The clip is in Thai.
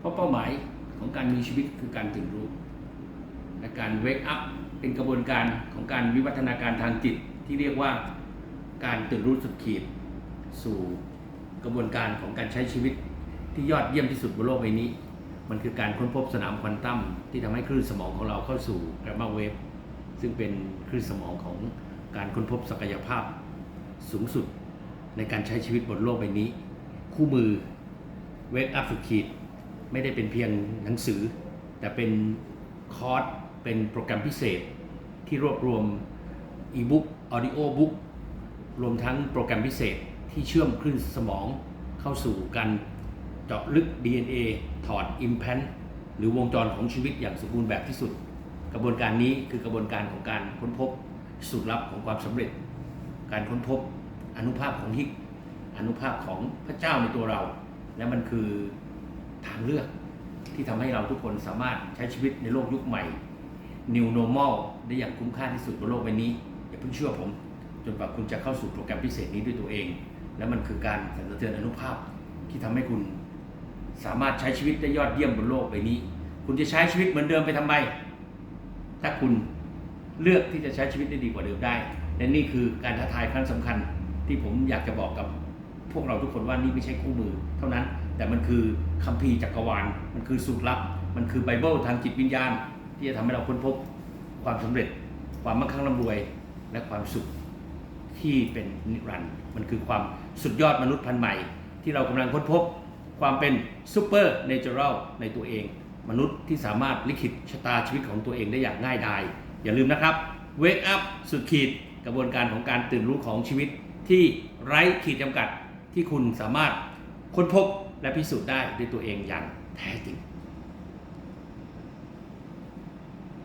เพราะเป้าหมายของการมีชีวิตคือการตื่นรู้ และการเวกอัพเป็นกระบวนการของการวิวัฒนาการทางจิตที่เรียกว่าการตื่นรู้สุดขีด สู่กระบวนการของการใช้ชีวิตที่ยอดเยี่ยมที่สุดบนโลกใบนี้ มันคือการค้นพบสนามควอนตัมที่ทำให้คลื่นสมองของเราเข้าสู่แกรมมาเวฟซึ่งเป็นคลื่นสมองของการค้นพบศักยภาพสูงสุดในการใช้ชีวิตบนโลกใบนี้ คู่มือเวกอัพสุดขีด ไม่ได้เป็นเพียงหนังสือ แต่เป็นคอร์สเป็นโปรแกรมพิเศษ ที่รวบรวมอีบุ๊กออดิโอบุ๊กรวมทั้งโปรแกรมพิเศษที่เชื่อมคลื่นสมองเข้าสู่การเจาะลึก DNA ถอด Implant หรือวงจรของชีวิตอย่างสมบูรณ์แบบที่สุด กระบวนการนี้คือกระบวนการของการค้นพบสูตรลับของความสำเร็จ การค้นพบอนุภาพของฮิกอนุภาพของพระเจ้าในตัวเรา และมันคือ ทางเลือก ที่ทำให้เราทุกคนสามารถใช้ชีวิตในโลกยุคใหม่ New Normal ได้อย่างคุ้มค่าที่สุดบนโลกใบนี้ อย่าเพิ่งเชื่อผม จนกว่าคุณจะเข้าสู่โปรแกรมพิเศษนี้ด้วยตัวเอง และมันคือการสั่นสะเทือนอนุภาพ ที่ทำให้คุณสามารถใช้ชีวิตได้ยอดเยี่ยมบนโลกใบนี้ คุณจะใช้ชีวิตเหมือนเดิมไปทำไม ถ้าคุณเลือกที่จะใช้ชีวิตได้ดีกว่าเดิมได้ และนี่คือการท้าทายครั้งสำคัญที่ผมอยากจะบอกกับพวกเราทุกคนว่านี่ไม่ใช่คู่มือ เท่านั้น มันคือคัมภีร์จักรวาล มันคือสูตรลับ มันคือไบเบิลทางจิตวิญญาณ ที่จะทำให้เราค้นพบความสำเร็จ ความมั่งคั่งร่ำรวย และความสุขที่เป็นนิรันดร์มันคือความสุดยอดมนุษย์พันธุ์ใหม่ ที่เรากำลังค้นพบ ความเป็นซูเปอร์เนเจอรัลในตัวเอง มนุษย์ที่สามารถลิขิตชะตาชีวิตของตัวเองได้อย่างง่ายดาย อย่าลืมนะครับ Wake Up สุดขีดกระบวนการของการตื่นรู้ของชีวิตที่ไร้ขีดจำกัดที่คุณสามารถค้นพบ และพิสูจน์ได้ด้วยตัวเองอย่างแท้จริง